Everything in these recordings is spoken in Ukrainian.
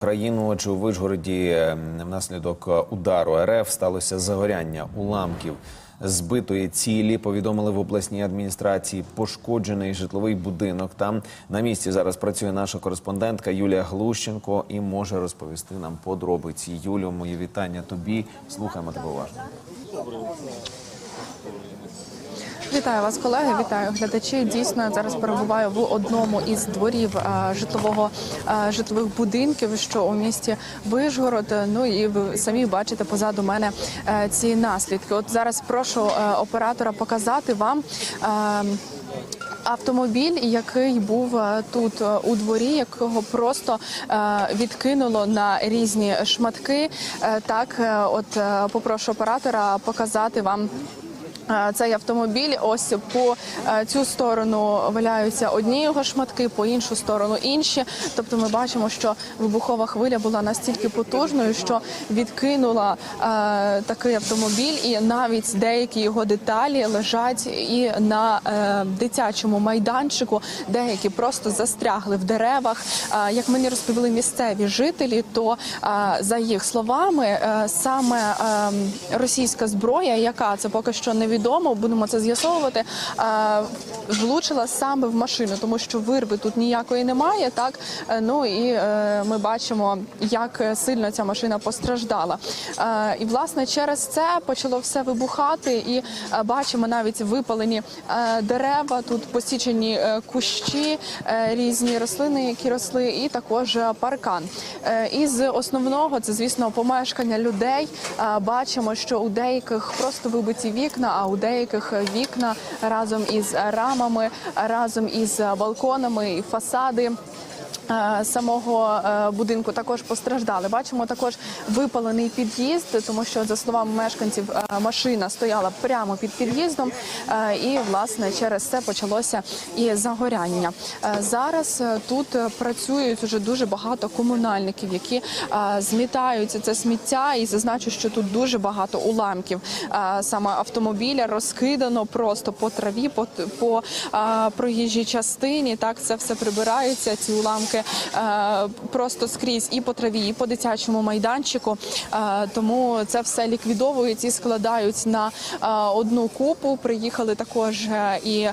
Країну, отже, у Вишгороді е, внаслідок е, удару РФ сталося загоряння уламків збитої цілі. Повідомили в обласній адміністрації пошкоджений житловий будинок. Там на місці зараз працює наша кореспондентка Юлія Глущенко і може розповісти нам подробиці. Юлю, мої вітання тобі. Слухаємо тебе уважно. Вітаю вас, колеги. Вітаю глядачі. Дійсно, я зараз перебуваю в одному із дворів е, житлового е, житлових будинків, що у місті Вишгород. Ну і ви самі бачите позаду мене е, ці наслідки. От зараз прошу оператора показати вам. Автомобіль, який був тут у дворі, якого просто відкинуло на різні шматки. Так, от попрошу оператора показати вам. Е, Цей автомобіль ось по е, цю сторону валяються одні його шматки, по іншу сторону інші. Тобто, ми бачимо, що вибухова хвиля була настільки потужною, що відкинула е, такий автомобіль, і навіть деякі його деталі лежать і на дитячому майданчику. Деякі просто застрягли в деревах. Як мені розповіли місцеві жителі, то за їх словами, саме е, російська зброя, яка це поки що невідомо, будемо це з'ясовувати, влучила саме в машину, тому що вирви тут ніякої немає. Так Е, ну і е, ми бачимо, як сильно ця машина постраждала. Е, І власне через це почало все вибухати, і бачимо навіть випалені дерева, тут посічені кущі, різні рослини, які росли, і також паркан. Е, Із основного це, звісно, помешкання людей. Бачимо, що у деяких просто вибиті вікна, а у деяких вікна разом із рамами, разом із балконами і фасади. Е, Самого е, будинку також постраждали. Бачимо також випалений під'їзд, тому що за словами мешканців е, машина стояла прямо під під'їздом, і власне через це почалося і загоряння. Зараз тут працюють уже дуже багато комунальників, які е, змітають це сміття, і зазначу, що тут дуже багато уламків саме автомобіля розкидано просто по траві, по, по проїжджій частині. Так це все прибирається. Ці уламки е, просто скрізь і по траві, і по дитячому майданчику. Е, Тому це все ліквідовують і складають на е, одну купу. Приїхали також і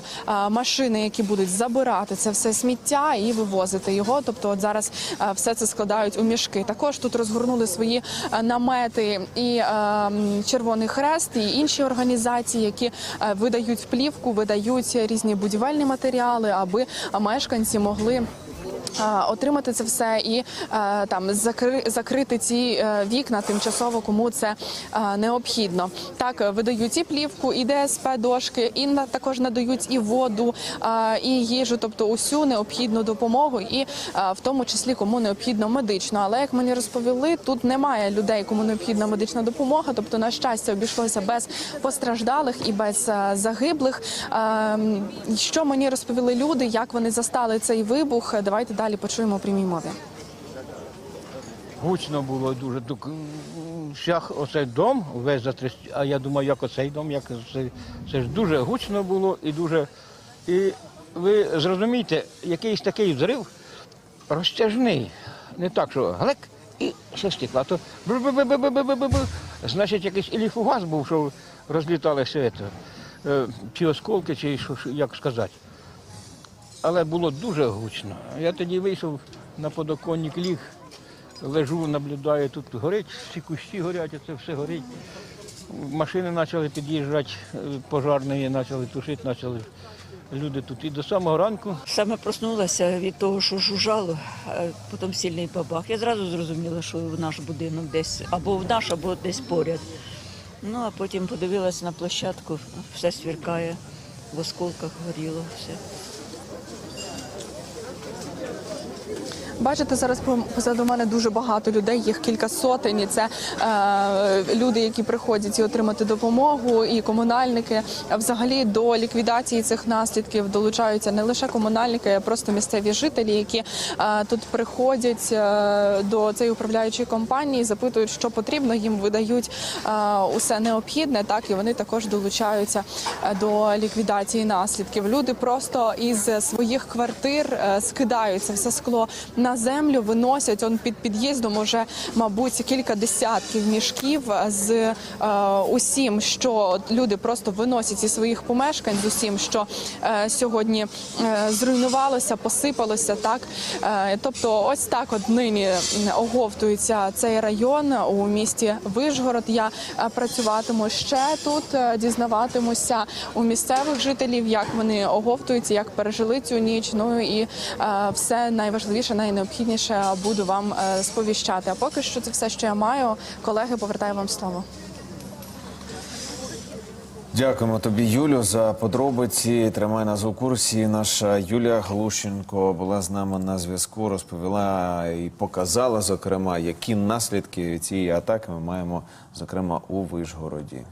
машини, які будуть забирати це все сміття і вивозити його. Тобто, от зараз все це складають у мішки. Також тут розгорнули свої намети і Червоний Хрест, і інші організації, які видають плівку, видають різні будівельні матеріали, аби мешканці могли. Отримати це все і е, там закри, закрити ці е, вікна тимчасово, кому це е, необхідно. Так видають і плівку, і ДСП дошки, і також надають і воду, і їжу, тобто усю необхідну допомогу, і в тому числі кому необхідно медично. Але як мені розповіли, тут немає людей, кому необхідна медична допомога. Тобто, на щастя, обійшлося без постраждалих і без загиблих. Е, Що мені розповіли люди, як вони застали цей вибух? Давайте далі почуємо у прямій мові. Гучно було дуже. Тук, оцей дом весь затряс, а я думаю, як оцей дом, як це, це ж дуже гучно було і дуже. І ви зрозумієте, якийсь такий взрив розтяжний. Не так, що глек і все стекло. То значить, якийсь і фугас був, що розліталося це, е, чи осколки, чи що, як сказати. Але було дуже гучно. Я тоді вийшов на подоконник ліг, лежу, наблюдаю, тут горить, всі кущі горять, це все горить. Машини почали під'їжджати, е, пожарні почали тушити, почали люди тут. І до самого ранку Саме проснулася від того, що жужжало, а потім сильний бабах. Я зразу зрозуміла, що в наш будинок десь або в наш, або десь поряд. Ну а потім подивилася на площадку, все свіркає, в осколках горіло все. Бачите, зараз по- позаду мене дуже багато людей, їх кілька сотень. І Це е, люди, які приходять і отримати допомогу, і комунальники. Взагалі до ліквідації цих наслідків долучаються не лише комунальники, а просто місцеві жителі, які е, тут приходять е, до цієї управляючої компанії, запитують, що потрібно. Їм видають е, усе необхідне. Так і вони також долучаються е, до ліквідації наслідків. Люди просто із своїх квартир е, скидають це все скло на землю виносять он під під'їздом уже, мабуть, кілька десятків мішків з е, усім, що люди просто виносять зі своїх помешкань, з усім, що е, сьогодні е, зруйнувалося, посипалося. Так, е, тобто, ось так от нині оговтується цей район у місті Вишгород. Я е, працюватиму ще тут, е, дізнаватимуся у місцевих жителів, як вони оговтуються, як пережили цю ніч. Ну і е, все найважливіше, найнеобхідніше буду вам е, сповіщати. А поки що це все, що я маю. Колеги, повертаю вам слово. Дякуємо тобі, Юлю, за подробиці. Тримай нас у курсі. Наша Юлія Глущенко була з нами на зв'язку, розповіла і показала, зокрема, які наслідки цієї атаки ми маємо, зокрема, у Вишгороді.